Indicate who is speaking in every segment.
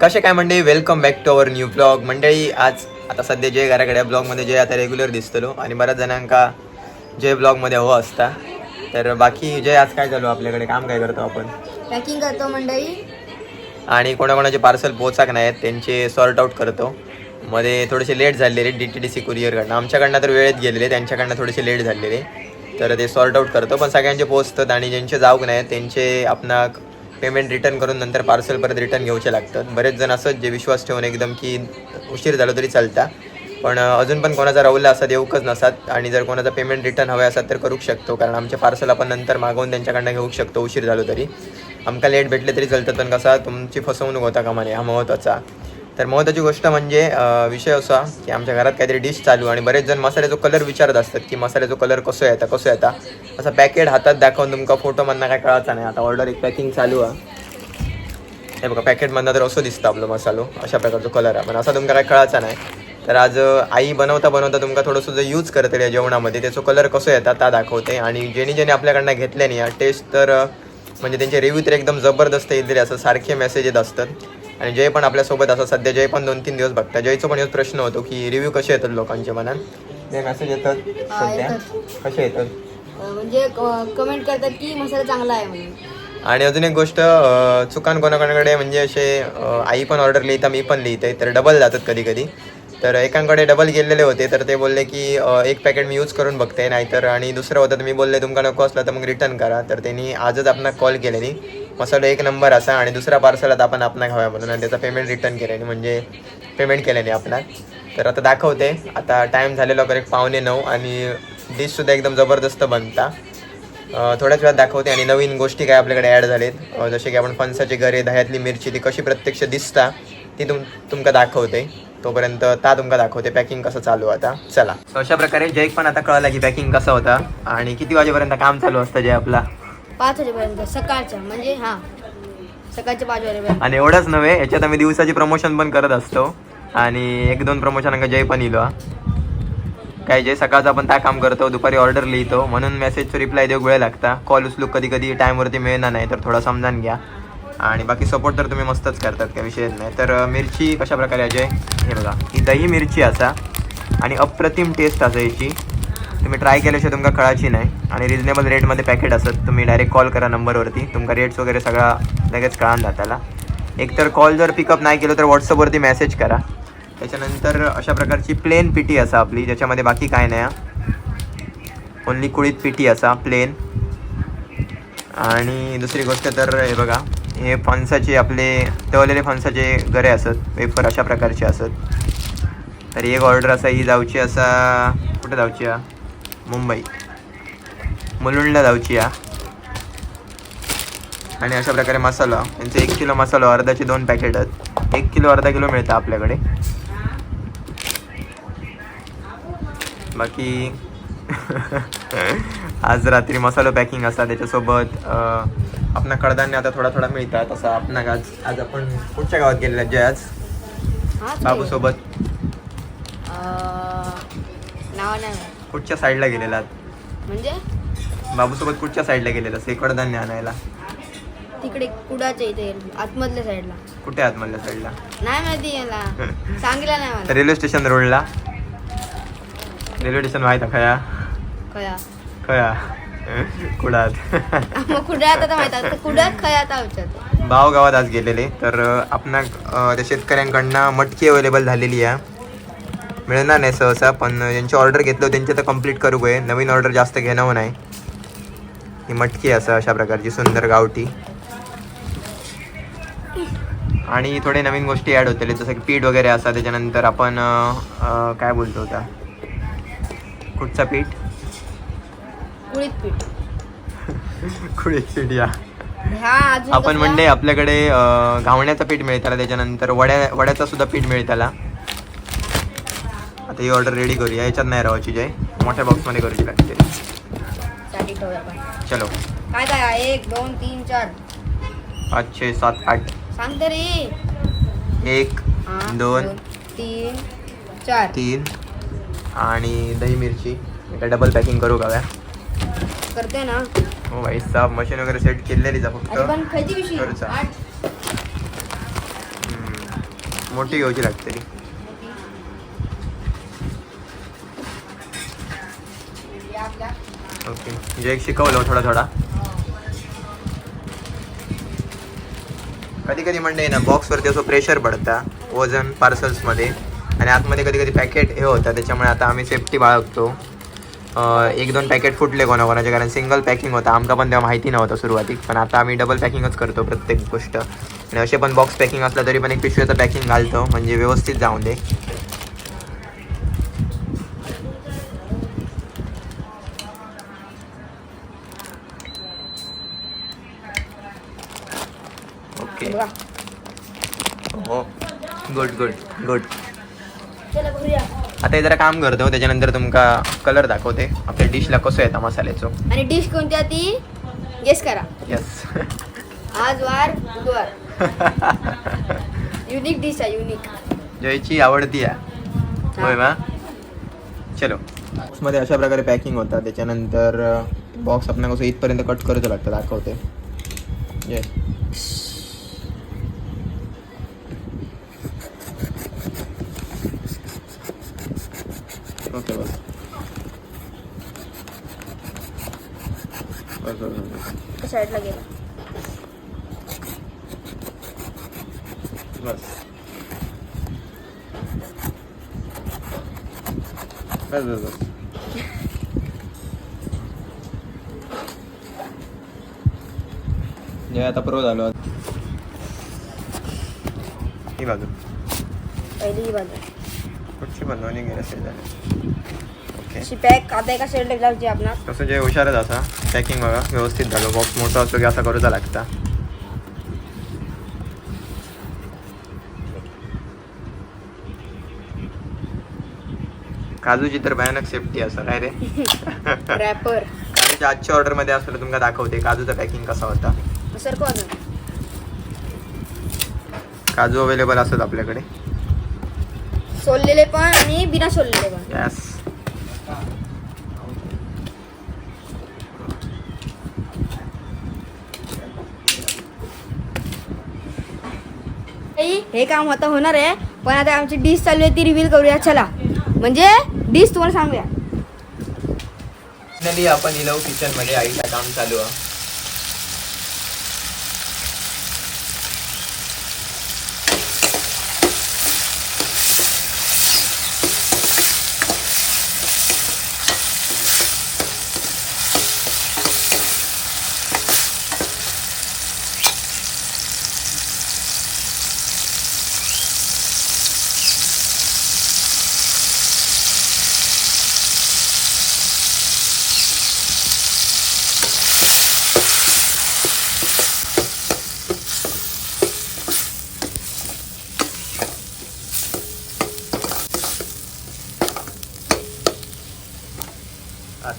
Speaker 1: कसे काय मंडळी? Welcome back to our new blog मंडळी आज आता सध्या जय घराकडे ब्लॉगमध्ये जे आता रेग्युलर दिसतलो आणि बऱ्याच जणांका जय ब्लॉगमध्ये हवं असता तर बाकी जय आज काय चालू आपल्याकडे? काम काय करतो आपण?
Speaker 2: पॅकिंग करतो मंडळी.
Speaker 1: आणि कोणाकोणाचे पार्सल पोचाक नाही आहेत त्यांचे सॉर्ट आउट करतो. मध्ये थोडेसे लेट झालेले डी टी डी सी कुरिअरकडनं आमच्याकडनं तर वेळेत गेलेले त्यांच्याकडनं थोडेसे लेट झालेले. तर ते सॉर्ट आउट करतो. पण सगळ्यांचे पोचतात आणि ज्यांचे जाऊक नाही त्यांचे आपणा पेमेंट रिटर्न करून नंतर पार्सल परत रिटर्न घेऊचे लागतात. बरेच जण असत जे विश्वास ठेवून एकदम की उशीर झालो तरी चालता. पण अजून पण कोणाचा राहुला असतात येऊकच नसतात आणि जर कोणाचा पेमेंट रिटर्न हवे असतात तर करू शकतो. कारण आमचे पार्सल आपण नंतर मागवून त्यांच्याकडनं घेऊ शकतो उशीर झालो तरी. आमका लेट भेटले तरी चालतात पण कसा तुमची फसवणूक होता कामा नये हा महत्त्वाचा तर महत्त्वाची गोष्ट म्हणजे विषय असा की आमच्या घरात काहीतरी डिश चालू आणि बरेच जण मसाल्याचा कलर विचारत असतात की मसाल्याचा कलर कसो येता कसो येता. असा पॅकेट हातात दाखवून तुमका फोटो म्हणणं काय कळायचा नाही. आता ऑर्डर एक पॅकिंग चालू आहे. हे बघा पॅकेटमधनं तर असं दिसतं आपलं मसालो अशा प्रकारचा कलर आहे. पण असा तुमका काय कळायचा नाही. तर आज आई बनवता बनवता तुमका थोडंसं जो यूज करते या जेवणामध्ये त्याचा कलर कसं येतात ता दाखवते. आणि ज्यांनी ज्यांनी आपल्याकडनं घेतल्या नाही टेस्ट तर म्हणजे त्यांचे रिव्ह्यू तर एकदम जबरदस्त येतील असं सारखे मेसेज येत असतात. आणि जय पण आपल्यासोबत असं सध्या जय पण दोन तीन दिवस बघता जयचा पण एक प्रश्न होतो की रिव्ह्यू कसे येतात लोकांच्या मनात? मेसेज येतात सध्या. कसे येतात?
Speaker 2: म्हणजे कमेंट करतात की मसाला चांगला आहे म्हणून.
Speaker 1: आणि अजून एक गोष्ट चुकान कोणाकोणाकडे म्हणजे असे आई पण ऑर्डर लिहिता मी पण लिहिते तर डबल जातात कधी कधी तर एकांकडे डबल गेलेले होते तर ते बोलले की एक पॅकेट मी यूज करून बघते नाहीतर आणि दुसरं होतं तर मी बोलले तुमका नको असलं तर मग रिटर्न करा. तर त्यांनी आजच आपणाक कॉल केलेली. मसाला एक नंबर असा आणि दुसऱ्या पार्सलात आपण आपणा हव्या म्हणून आणि त्याचा पेमेंट रिटर्न केल्याने म्हणजे पेमेंट केल्याने आपणा तर आता दाखवते. आता टाईम झालेला करेक्ट पावणे नऊ आणि डिशसुद्धा एकदम जबरदस्त बनता. थोड्याच वेळात दाखवते आणि नवीन गोष्टी काय आपल्याकडे ॲड झालेत. जसे की आपण फणसाचे गरे दह्यातली मिरची ती कशी प्रत्यक्ष दिसता ती तुम तुमका दाखवते. तोपर्यंत ता तुमका दाखवते पॅकिंग कसं चालू आता. चला. अशा प्रकारे जय पण आता कळला की पॅकिंग कसं होता आणि किती वाजेपर्यंत काम चालू असतं जे आपला.
Speaker 2: पाच वाजेपर्यंत सकाळच्या म्हणजे हा सकाळच्या पाच वाजेपर्यंत
Speaker 1: आणि एवढंच नव्हे याच्यात आम्ही दिवसाची प्रमोशन पण करत असतो. आणि एक दोन प्रमोशन जय पण इलो काय जे सकाळचं आपण काय काम करतो दुपारी ऑर्डर लिहितो. म्हणून मेसेजचं रिप्लाय देऊ वेळ लागता. कॉल उचलू कधी कधी टाईमवरती मिळणार नाही तर थोडा समजान घ्या. आणि बाकी सपोर्ट तर तुम्ही मस्तच करतात काय विषय नाही. तर मिरची कशा प्रकारे अजय हे बघा ही दही मिरची असा. आणि अप्रतिम टेस्ट असा याची. तुम्ही ट्राय केल्याशिवाय तुमका कळायची नाही. आणि रिजनेबल रेटमध्ये पॅकेट असत तुम्ही डायरेक्ट कॉल करा नंबरवरती तुमका रेट्स वगैरे सगळा लगेच कळान जाताला. एकतर कॉल जर पिकअप नाही केलं तर व्हॉट्सअपवरती मेसेज करा. त्याच्यानंतर अशा प्रकारची प्लेन पिटी असा आपली ज्याच्यामध्ये बाकी काय नाही ओन्ली कुळीत पिटी असा प्लेन आणि दुसरी गोष्ट तर हे बघा हे फणसाचे आपले तळलेले फणसाचे गरे असत वेफर अशा प्रकारचे असत तर एक ऑर्डर असा ही जाऊची असा कुठं जाऊची हा? मुंबई. मुलुंडला जाऊची हा आणि अशा प्रकारे मसाला यांचं एक किलो मसाला अर्धाचे दोन पॅकेट आहेत. एक किलो अर्धा किलो मिळतं आपल्याकडे. बाकी आज रात्री मसाला पॅकिंग असा त्याच्यासोबत आपणा कडधान्य आता थोडा थोडा मिळतात. असं आपण आज आज आपण कुठच्या गावात गेलेला जय आज.
Speaker 2: हा
Speaker 1: बाबू सोबत
Speaker 2: नाव नाही.
Speaker 1: कुठच्या साईडला गेलेला
Speaker 2: म्हणजे?
Speaker 1: बाबूसोबत कुठच्या साईडला गेलेला? कडधान्य आणायला.
Speaker 2: तिकडे कुडाच्या इथे आतमधल्या साईडला.
Speaker 1: कुठे आहात म्हणल्या साईडला?
Speaker 2: नाही माहिती याला. सांगितलं नाही मला.
Speaker 1: रेल्वे स्टेशन रोडला. रेल्वे स्टेशन माहीत खया?
Speaker 2: खया.
Speaker 1: खया. कुडात
Speaker 2: मग कुठे आता माहीत कुडात खया आता विचारतो
Speaker 1: भाव गावात आज गेलेले. तर आपण त्या शेतकऱ्यांकडनं मटकी अवेलेबल झालेली आहे. मिळणार नाही सहसा पण ज्यांची ऑर्डर घेतलं त्यांचे तर कंप्लीट करू गये. नवीन ऑर्डर जास्त घेणं नाही. ही मटकी असं अशा प्रकारची सुंदर गावठी. आणि थोडे नवीन गोष्टी ॲड होतले. जसं की पीठ वगैरे असा त्याच्यानंतर आपण काय बोलतो होता कुठचा पीठ?
Speaker 2: कुळीत पीठ.
Speaker 1: कुळीत पीठ या. आपण? म्हणजे आपल्याकडे घावण्याचं पीठ मिळताला त्याच्यानंतर वड्या वड्याचं सुद्धा पीठ मिळताला आता ही ऑर्डर रेडी करूया. याच्यात नाही राहायची जय. मोठ्या बॉक्समध्ये करूची लागते
Speaker 2: साठी ठेवूया आपण.
Speaker 1: चलो.
Speaker 2: काय काय आहे? एक दोन तीन चार.
Speaker 1: पाच छे सात आठ.
Speaker 2: सांग तरी.
Speaker 1: एक
Speaker 2: हा,
Speaker 1: दोन
Speaker 2: तीन चार.
Speaker 1: तीन. आणि दही मिरची. एका डबल पॅकिंग करू का काय
Speaker 2: करते ना.
Speaker 1: हो भाई साहेब मशीन वगैरे सेट केलेलीच आहे
Speaker 2: अरे पण
Speaker 1: फक्त
Speaker 2: खायची
Speaker 1: करूचा.
Speaker 2: आठ.
Speaker 1: हम्म. मोठी घ्यायची लागते ती. ओके. म्हणजे एक शिकवलं थोडा थोडा. कधी कधी म्हणजे ना बॉक्सवरती असं प्रेशर पडता वजन पार्सल्समध्ये आणि आतमध्ये कधी कधी पॅकेट हे होतं त्याच्यामुळे आता आम्ही सेफ्टी बाळगतो. एक दोन पॅकेट फुटले कोणाकोणाचे कारण सिंगल पॅकिंग होतं. आमका पण तेव्हा माहिती नव्हतं सुरुवातीक पण आता आम्ही डबल पॅकिंगच करतो प्रत्येक गोष्ट. आणि असे पण बॉक्स पॅकिंग असलं तरी पण एक पिशवीचं पॅकिंग घालतो म्हणजे व्यवस्थित जाऊन दे.
Speaker 2: बघा.
Speaker 1: हो. गुड गुड गुड आता हे जरा काम करतो त्याच्यानंतर तुमका कलर दाखवते. आपल्या डिशला कसं येतं मसाल्याचं?
Speaker 2: आणि डिश कोणती आहे ती? गेस करा.
Speaker 1: येस
Speaker 2: आज वार बुधवार. युनिक डिश आहे युनिक
Speaker 1: जयची आवडती आहे. होय मा चलो. बॉक्समध्ये अशा प्रकारे पॅकिंग होतं त्याच्यानंतर बॉक्स आपण कसं इथपर्यंत कट करायचं लागतं दाखवते. येस ओके बस बस बस बस
Speaker 2: साईडला गेला
Speaker 1: बस बस बस बस जे आता प्रो झालो ही बाजू
Speaker 2: पहिली ही बाजू
Speaker 1: कुठची बनवणी गेली असेल झालं ओके
Speaker 2: अशी पॅक आता एका साईडला लावची आपणास
Speaker 1: तसं जे हुशारच असा पॅकिंग बघा व्यवस्थित झालं. बॉक्स मोठा असतो की असा करूचा लागता. काजूची तर भयानक सेफ्टी असं काय रे?
Speaker 2: रॅपर
Speaker 1: काजूच्या आजच्या ऑर्डरमध्ये असलं तुमका दाखवते काजूचा पॅकिंग कसा होता.
Speaker 2: सरको अजून
Speaker 1: काजू अवेलेबल असत आपल्याकडे.
Speaker 2: सोललेले पण आणि बिना सोललेले पण.
Speaker 1: यस
Speaker 2: हे काम आता होणार आहे पण आता आमची डिश चालू आहे ती रिव्हील करूया चला. म्हणजे डिश तुम्हाला सांगूया.
Speaker 1: फायनली आपण इलव किचनमध्ये आईचं काम चालू आहे.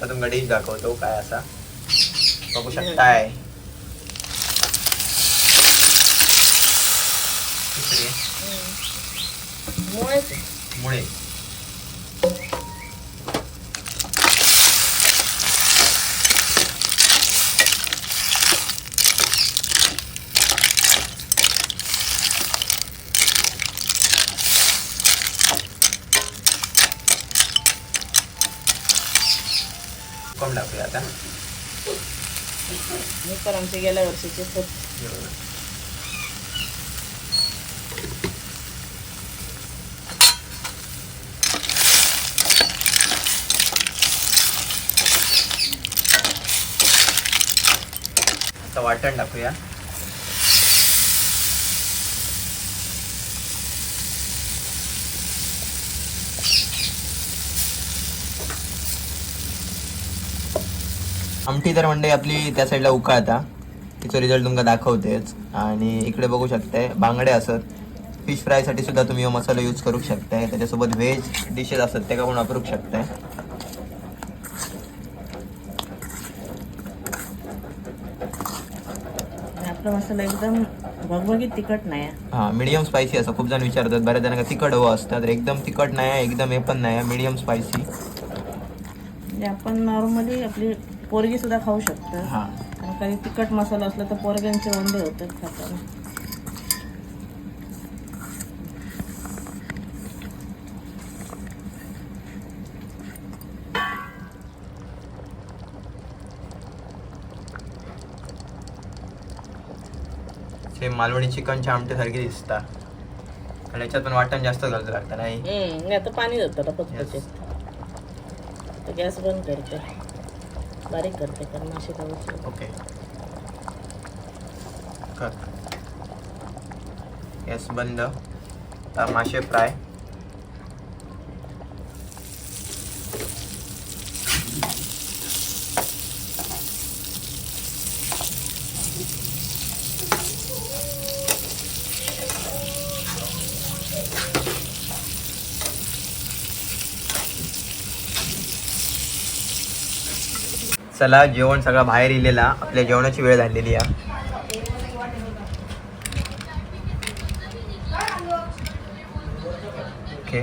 Speaker 1: आता तुमका डिश दाखवतो काय असा. बघू शकताय. तिसरी मुळे कोण टाकूया आता
Speaker 3: ते गेल्या वर्षीचे खूप
Speaker 1: आता वाटण टाकूया. आमटी तर म्हणजे आपली त्या साईडला उकाळता. तिचा रिझल्ट तुमका दाखवतेच. आणि इकडे बघू शकताय बांगडे असत. फिश फ्रायसाठी सुद्धा तुम्ही मसाला यूज करू शकताय. त्याच्यासोबत व्हेज डिशेस असतात ते का पण वापरू शकताय.
Speaker 3: आपला मसाला एकदम भगभगीत तिखट नाही आहे.
Speaker 1: हा मिडियम स्पायसी असं. खूप जण विचारतात बऱ्याच जणांना तिखट हवं असतं. तर एकदम तिखट नाही आहे एकदम हे पण नाही आहे मिडियम स्पायसी
Speaker 3: म्हणजे आपण नॉर्मली आपली पोरगी सुद्धा खाऊ शकतो.
Speaker 1: हा.
Speaker 3: आणि काही तिखट मसाला असला तर पोरग्यांचे वंदे होतात खाताना.
Speaker 1: ते मालवणी चिकनच्या सारखे दिसता आणि याच्यात पण वाटण जास्त गरज लागतं नाही?
Speaker 3: आता पाणी जातं गॅस बंद करते. बारीक करते कारण मासे खाऊ
Speaker 1: ओके. कर. गॅस बंद. मासे फ्राय. चला जेवण सगळं बाहेर इलेला. आपल्या जेवणाची वेळ झालेली आहे. ओके.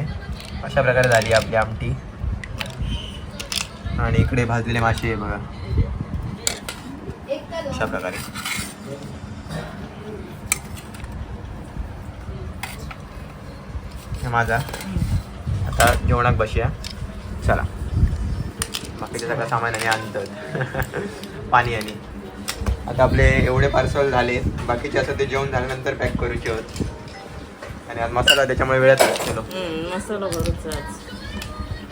Speaker 1: अशा प्रकारे झाली आपली आमटी. आणि इकडे भाजलेले मासे आहे बघा. अशा प्रकारे. माझा. आता जेवणाक बसूया. चला. बाकीचं सगळं सामान आणि आणतात पाणी आणि. आता आपले एवढे पार्सल झाले. बाकीचे असं ते जेवण झाल्यानंतर पॅक करूचे होत. आणि आज मसाला त्याच्यामुळे वेळात
Speaker 3: हम्म, मसाला भरूच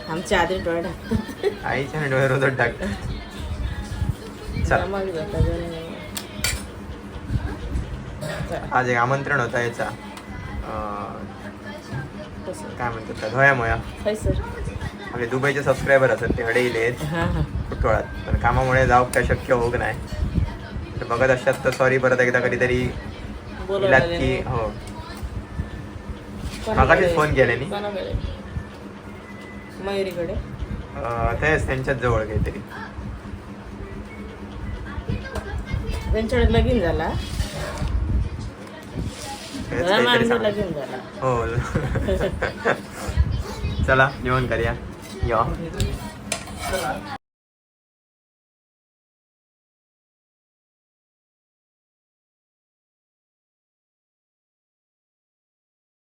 Speaker 3: आमच्या आधी डोळे टाकतात
Speaker 1: आईच्या आणि डोळे रोजच टाक चला.
Speaker 3: नमक जातं जरा. चला,
Speaker 1: आज एक आमंत्रण होता याचा? काय म्हणतात त्या धोयामोया
Speaker 3: काय सर
Speaker 1: आपले दुबईचे सबस्क्रायबर असतात ते हडे इलेत
Speaker 3: हा हा.
Speaker 1: कुटोळात पण कामामुळे जाऊ काय शक्य होत नाही. तर बघत असतात तर सॉरी परत एकदा कधीतरी इलात की हो. मागाशीच फोन
Speaker 3: मयुरीकडे?
Speaker 1: अं, तेच त्यांच्याच जवळ काहीतरी.
Speaker 3: त्यांच्याकडे लगीन झाला?
Speaker 1: तेच
Speaker 3: घरा
Speaker 1: काहीतरी
Speaker 3: माणसं
Speaker 1: सांग
Speaker 3: लगीन झाला.
Speaker 1: हो. चला जेवण करूया. या